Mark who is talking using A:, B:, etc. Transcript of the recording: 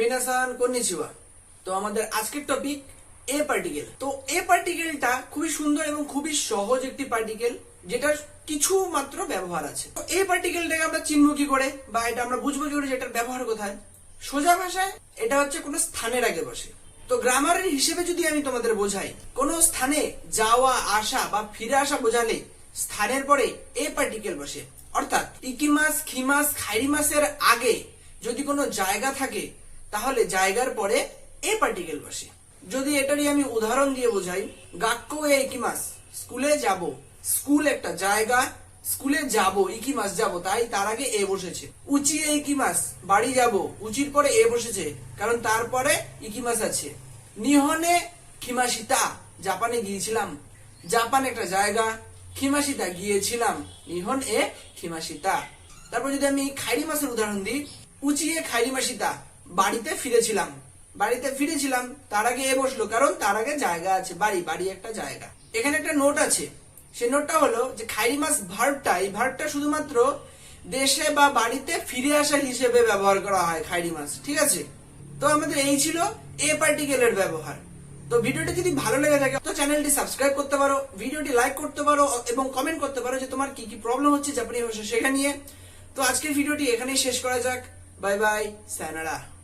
A: মিনাসান, konnichiwa. তো আমাদের আজকের টপিক এ পার্টিকেল তো এ পার্টিকেলটা খুবই সুন্দর এবং খুবই সহজ একটি পার্টিকেল যেটার কিছু মাত্র ব্যবহার আছে। তো এই পার্টিকেলটাকে আমরা চিনব কি করে, বা এটা আমরা বুঝব কি করে যেটার ব্যবহার কোথায়? সোজা ভাষায়, এটা হচ্ছে কোনো স্থানের আগে বসে। তো গ্রামারের হিসেবে যদি আমি তোমাদের বোঝাই, কোন স্থানে যাওয়া, আসা বা ফিরে আসা বোঝালে স্থানের পরে এ পার্টিকেল বসে। অর্থাৎ ইকিমাস, খিমাস, খাইরিমাসের আগে যদি কোনো জায়গা থাকে তাহলে জায়গার পরে এ পার্টিকেল বসে। যদি এটারই আমি উদাহরণ দিয়ে বোঝাই, গাক্কো এ ইকিমাস স্কুলে যাব। স্কুল একটা জায়গা, স্কুলে যাব ইকিমাস যাব, তাই তার আগে এ বসেছে। উচি এ ইকিমাস বাড়ি যাব, উচির পরে এ বসেছে, কারণ তারপরে ইকিমাস আছে। নিহনে খিমাসিতা জাপানে গিয়েছিলাম। জাপান একটা জায়গা খিমাসিতা গিয়েছিলাম। নিহন এ খিমাসিতা তারপর যদি আমি খাইরি মাসের উদাহরণ দিই উচিয়ে খাইরি মাসিতা বাড়িতে ফিরেছিলাম। বাড়িতে ফিরেছিলাম, তার আগে এ বসল, কারণ তার আগে জায়গা আছে, বাড়ি বাড়ি একটা জায়গা। এখানে একটা নোট আছে। সেই নোটটা হলো যে খাইরি মাস ভার্বটা এই ভার্বটা শুধুমাত্র দেশে বা বাড়িতে ফিরে আসা হিসেবে ব্যবহার করা হয় খাইরি মাস ঠিক আছে? তো আমাদের এই ছিল এ পার্টিকেলের ব্যবহার। তো ভিডিওটি যদি ভালো লেগে থাকে, তো চ্যানেলটি সাবস্ক্রাইব করতে পারো, ভিডিওটি লাইক করতে পারো এবং কমেন্ট করতে পারো যে তোমার কি কি প্রবলেম হচ্ছে, জাপানি ভাষা শেখা নিয়ে। তো আজকের ভিডিওটি এখানেই শেষ করা যাক। Bye bye sayonara